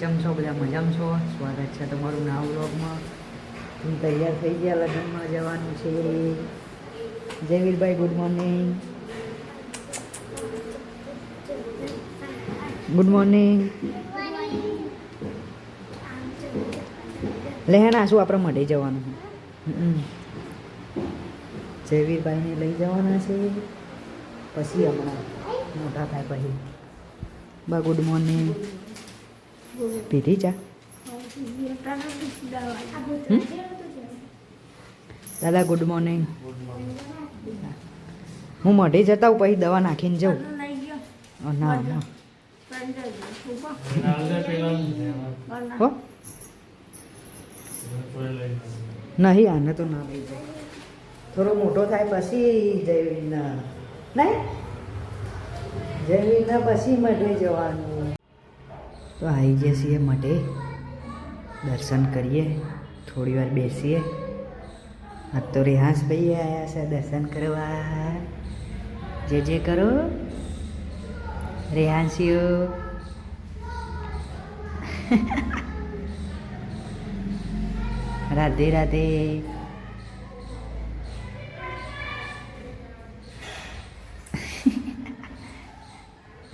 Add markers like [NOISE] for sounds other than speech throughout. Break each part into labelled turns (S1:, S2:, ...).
S1: ચમ છો બધા મજામાં છો? સ્વાગત છે તમારું નવા વ્લોગમાં. હું તૈયાર થઈ ગયા લગ્નમાં જવાનું છે. Jayvirbhai good morning good morning લહેણા, શું આપણે મઢે જવાનું. જયવીરભાઈને લઈ જવાના છે. પછી હમણાં મોટા થાય પછી. બા ગુડ મોર્નિંગ પીધી ચા હમ? દાદા ગુડ મોર્નિંગ હું મઢે જતા પછી દવા નાખીને જાઉં. ના ના. નહીં આને તો ના લઈ જાય થોડો મોટો થાય પછી જયવીરના નહીં? જયવીરના પછી મઢે જવાનું. તો આવી જઈએ છીએ મઢે. દર્શન કરીએ. થોડી વાર બેસીએ. આ તો રેહાંસ ભાઈ આવ્યા છે દર્શન કરવા. જે જે કરો. રેહાંસીઓ રાધે રાધે.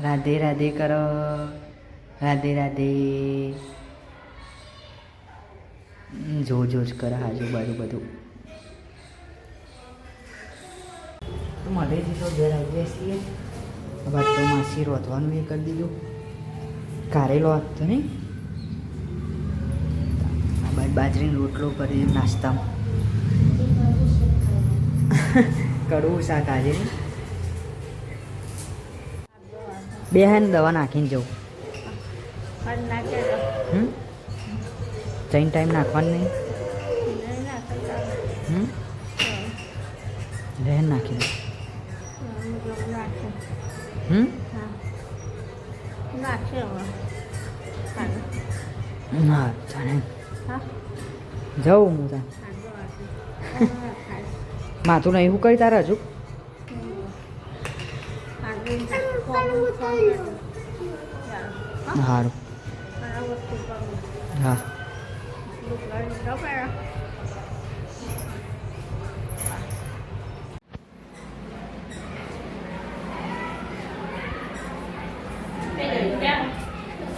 S1: રાધે રાધે કરો. રાધે રાધે. હમ, જો જો જ કરે આજુબાજુ બધું મળેથી તો ઘેર આવી છીએ. હવે તો માસી રોધવાનું એ કરી દીધું. કારેલો આપતો નહીં. બાજરીનો રોટલો કરી નાસ્તામાં. કડવું શાક આજે નહીં. બે હે દવા નાખીને જવું. હમ? ત્રણ ટાઈમ નાખવાનું નહીં? હમ? રહેન નાખી હમ? હા. જાણે. જાઉં હું ત્યાં માથું નહીં હું કરી તારા હજુ? સારું હા.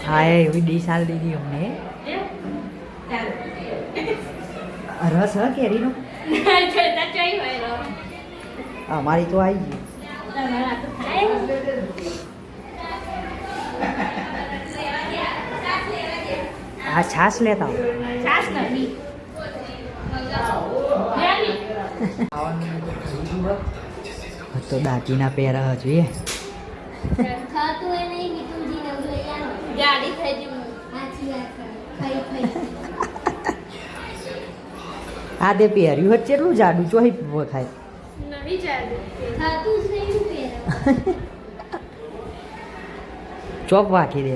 S1: હા એવી ડીશ આલ દીધી અમને. રસ હ કેરીનો? અમારી તો આવી ગઈ આ છાશ લેતા આવો. હવે તો દાગીના પહેરા જોઈએ
S2: ખાતું એ નહીં વિટુજી ને લઈ આવો. લેતા થઈ જઈ સાચી વાત ખાઈ ખાઈ.
S1: આ તે પહેર્યું હોત કેટલું જાડું ચોહી
S2: પહેરવા.
S1: ચોપ વાંકી દે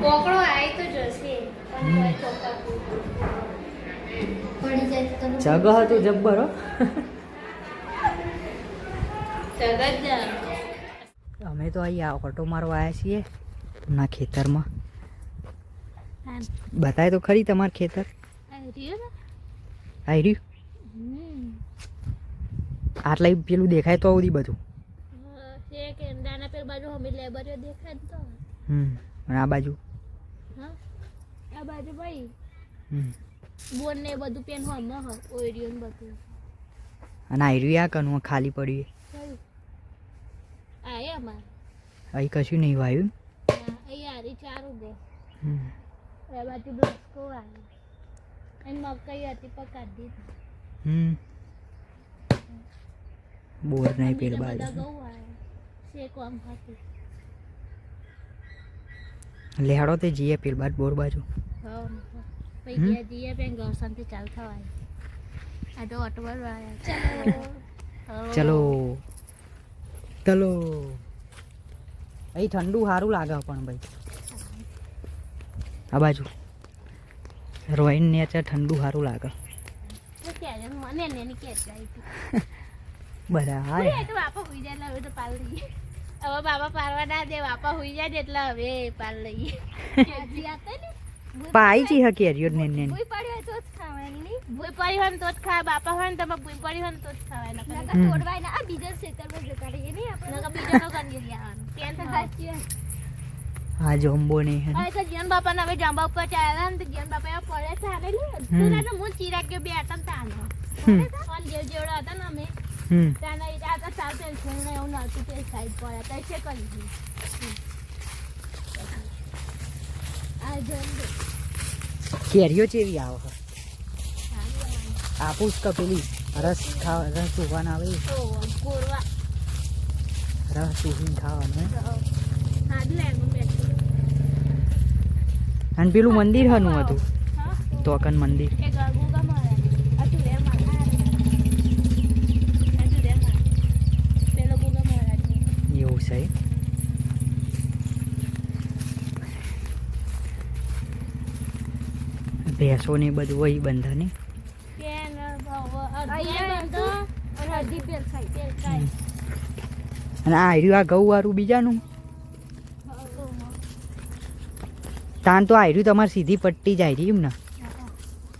S2: કોકડો આવી તો જશે.
S1: જગ હતું જબ્બર અમે તો અહીંયા ઓટો મારવા આવ્યા છીએ ના ખેતરમાં. બતાય તો ખરી તમારું ખેતર. આવી રહ્યું આટલા પેલું દેખાય તો સુધી બધું.
S2: હમી
S1: આ બાજુ.
S2: આ બાજુ ભાઈ. બોન ને બધું પેન હમ હ ઓરિયો ને બધું.
S1: અને આ આ કનું ખાલી પડ્યું
S2: આયે અમાર.
S1: અહીં કશું નહીં વાયું?
S2: આ અહીં આરી ચારું દે
S1: હમ.
S2: એ બાજુ બ્લસ્કો આવી અને મકાઈ હતી પકાડી દીધી.
S1: હમ. બોર નહીં પેલ
S2: બીજા. આવ્યા શેકો આમ ખાતી
S1: લેહાડો તે જઈએ પેલ બાદ બોર બાજુ.
S2: પછી? ગયા જઈએ પેન ઘરસાનથી ચાલ થવાય. આ તો અટવર
S1: ચલો. ચલો. અહીં ઠંડુ સારું લાગે પણ ભાઈ. આ બાજુ. રોઈન નેચર ઠંડુ સારું લાગે.
S2: ને એટલે હવે તો પાલ દઈએ હવે બાપા પારવા ના દે બાપા હુઈ જાય એટલે હવે પાર લઈએ. [LAUGHS] ને
S1: પાઈ જી હકી હરિયો ને ને
S2: ભૂઈ પડી હોય તો જ ખાવાની ભૂઈ પડી હોય તો જ ખાય બાપા હોય ને તમે ભૂઈ પડી હોય તો જ ખાવાય નકર તોડવાય ના. આ બીજા ખેતરમાં જતા રહીએ નહીં આપણે. નકર બીજાનો કંદી લેવાનું ત્યાં તો સાચી
S1: હા જોમ્બો ને હે
S2: હવે તો જીવન બાપા ને હવે જાંબા ઉપર ચાલ્યા ને તો બાપા એવા પડે ચાલે ને તું તો હું ચિરાગ કે બે આટા તાનો. પણ જેવ જેવડા હતા ને અમે. ત્યાંના એ આ તો ને એવું નહોતું તે સાઈડ પડ્યા તો છે કરી
S1: કેરીઓ ચેવી આવે આપુસ કે પેલી રસ ખાવા રસ ઉભાન આવે રસ ઉભીને ખાવાનું અને પેલું મંદિર હનું હતું તોકન મંદિર. ભેંસો ને બધું હોય બંધા ને?
S2: અને
S1: આ આર્યું આ ઘઉં વાળું બીજાનું? તાન તો આર્યું તમારે સીધી પટ્ટી જાય રહી એમ ને?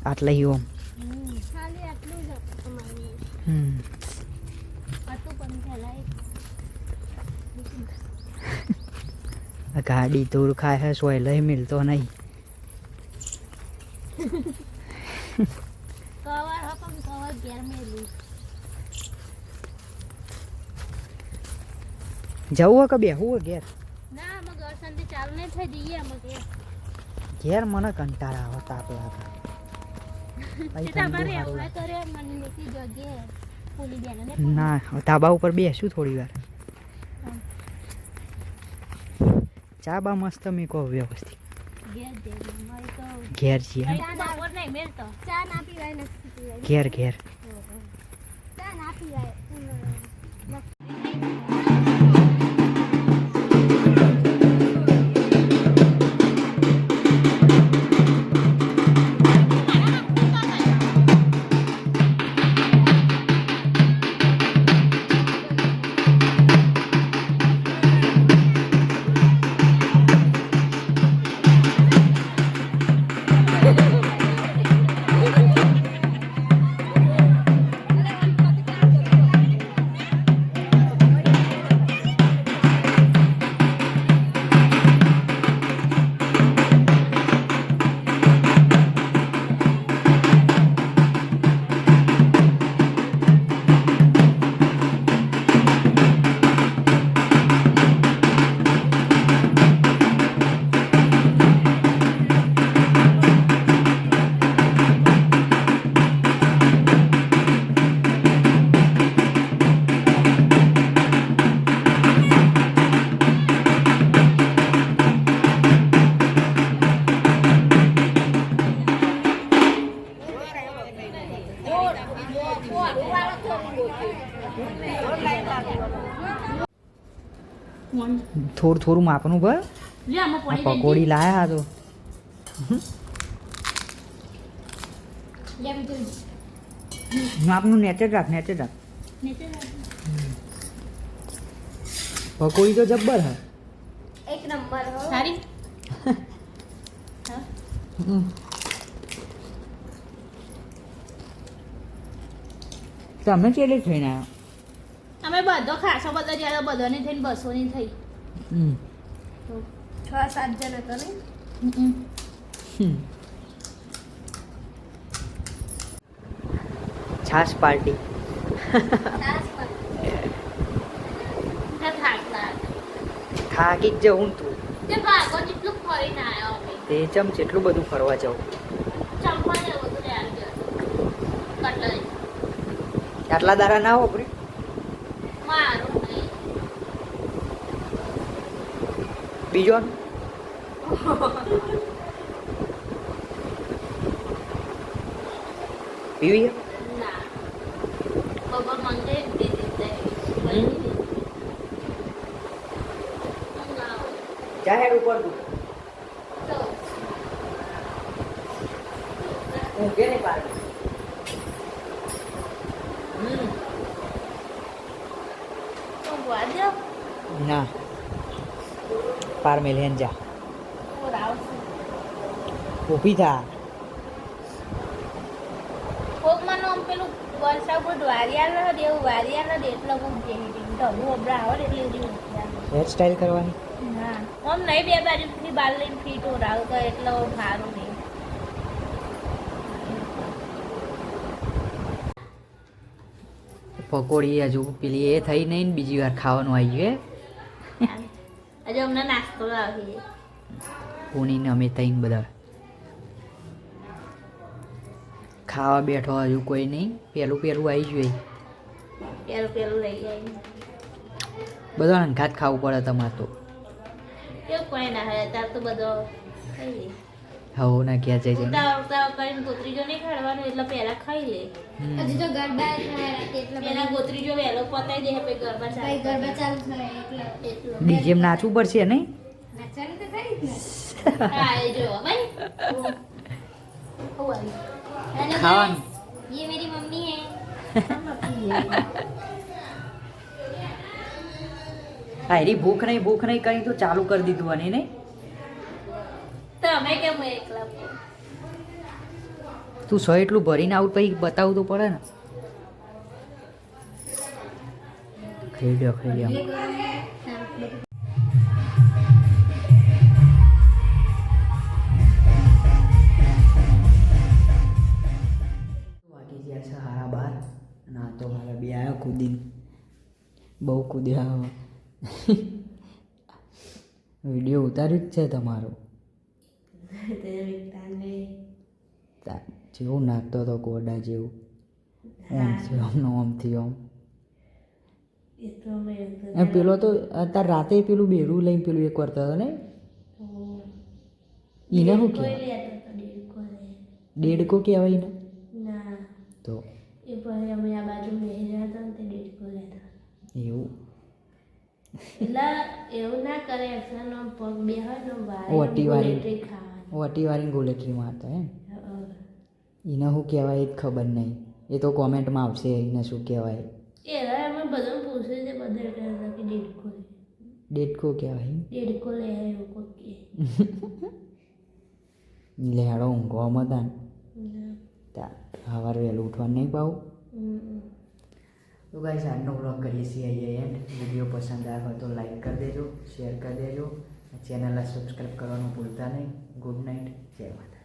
S1: આટલા હિયો [LAUGHS] ગાડી દૂર ખાય હે, સોય લઈ મિલતો નહીં.
S2: કવર હો પણ કવર ઘેર મેલી
S1: જવું કે બેહવું ઘેર?
S2: ના અમે ઘર સંધી ચાલુ નહીં થઈ જઈએ અમે ઘેર.
S1: ઘેર મને કંટાળા આવે તાપ લાગે.
S2: ના
S1: ધાબા ઉપર બેસું થોડી વાર. ચા બા મસ્ત મેં કહો વ્યવસ્થિત.
S2: ઘેર પીવાય
S1: ઘેર ઘેર.
S2: ચા ના પીવાય.
S1: થોડું થોડું માપનું ભર. પકોડી લાયા તો. માપનું નેચર રાખ નેચર રાખ. પકોડી તો જબ્બર હે.
S2: એક નંબર હો. સારી?
S1: તમે કેટલી થઈને આવ્યા?
S2: અમે બધો ખાસો બધો જ્યારે બધાની થઈને બસોની થઈ.
S1: હમ.
S2: છ સાત જણ હતો ને
S1: હમ. છાશ પાર્ટી. [LAUGHS] થાકી જ જવું તું.
S2: તે
S1: તે ચમ જેટલું બધું ફરવા
S2: આવ્યો
S1: આટલા દારા ના વાપરી
S2: મારું નહીં
S1: બીજો પીવી છે?
S2: ના બપોર મંગે દે દીધે
S1: હમ. જા હેડ ઉપર તું હું કે નહીં પાડી ના પાર મેલેન જા.
S2: હું
S1: ઊભી થા.
S2: પેલું વર્ષા પર વારિયા ન દે એવું વારિયા ન દે એટલે હું જે અબરા આવે ને એટલે મૂક્યા
S1: હેર સ્ટાઈલ કરવાની?
S2: ના. આમ નહીં બે બાજુથી બાલ લઈને ફીટ ઓરાવ તો એટલે સારું નહીં.
S1: પકોડી હજુ પેલી એ થઈ નહીં ને બીજી વાર ખાવાનું આવી ગયું
S2: હજુ અમને નાસ્તો લાવી
S1: પૂની ને અમે તઈને બધા ખાવા બેઠો હજુ કોઈ નહીં. પેલું પેલું આવી ગયું
S2: પેલું પેલું લઈ જાય.
S1: બધા હંખાત ખાવું પડે તમારે તો.
S2: કોઈ ના હોય તાર તો બધો
S1: હવો ના ક્યાં જાય છે
S2: ઉતાવ ઉતાવ કરીને ગોત્રીજો નહીં ખાવાનું એટલે પહેલા ખાઈ લે
S1: હમ.
S3: હજી તો ગરબા થાય રાતે એટલે
S2: એના ગોત્રીજો વહેલો પતાઈ દે પછી ગરબા
S3: કઈ
S2: ચાલુ
S3: ગરબા ચાલુ થાય એટલે
S2: એટલો
S1: બીજેમ નાચવું પડશે નહીં
S3: નાચવાનું તો ખરી જ ને
S2: હા એ જો ભાઈ હું આવી
S3: અને
S1: ખાવાનું
S3: ये मेरी मम्मी है
S1: હા એની ભૂખ નહીં ભૂખ નહીં કરી તો ચાલુ કરી દીધું અને નહીં
S2: તમે કેમ એકલા બોલો?
S1: તું સો એટલું ભરીને આવું પછી બતાવું તો પડે ને. ખાઈ લ્યો ખાઈ લ્યો. વાગી ગયા છે હારા બાર ના તો મારા બે આવ્યા કૂદીને. બહુ કૂદ્યા વીડિયો ઉતાર્યું જ છે તમારો. [LAUGHS] તા- જેવું નાખતો હતો ગોડા જેવું. ઓમથી ઓમ ને ઓમથી ઓમ. એ પેલો તો તાર રાતે પેલું બેરું લઈને પેલું એક કરતો હતો ને? એને શું કહેવાય?
S2: દેડકો
S1: કહેવાય ને. તો? એવું?
S2: એવું ના કરે
S1: ઓટી વાળી. ઓટી વાળી ગોલેટરી મારતા એમ. એને શું કહેવાય એ જ ખબર નહીં. એ તો કોમેન્ટમાં આવશે એને શું કહેવાય.
S2: એ હવે અમે બધાને પૂછ્યું છે બધા કહેતા કે દેડકો લે
S1: કહેવાય
S2: દેડકો લે એવું કોઈ
S1: લેડો ઊંઘવામાં હતા ને. તા સવારે વહેલું ઉઠવાનું નહીં પાવું. તો ગાઈસ આજનો બ્લોગ કરીએ છીએ અહીંયા એન્ડ વીડિયો પસંદ આવ્યો તો લાઈક કરી દેજો શેર કરી દેજો. ચેનલને સબસ્ક્રાઈબ કરવાનું ભૂલતા નહીં. ગુડ નાઇટ જય માતા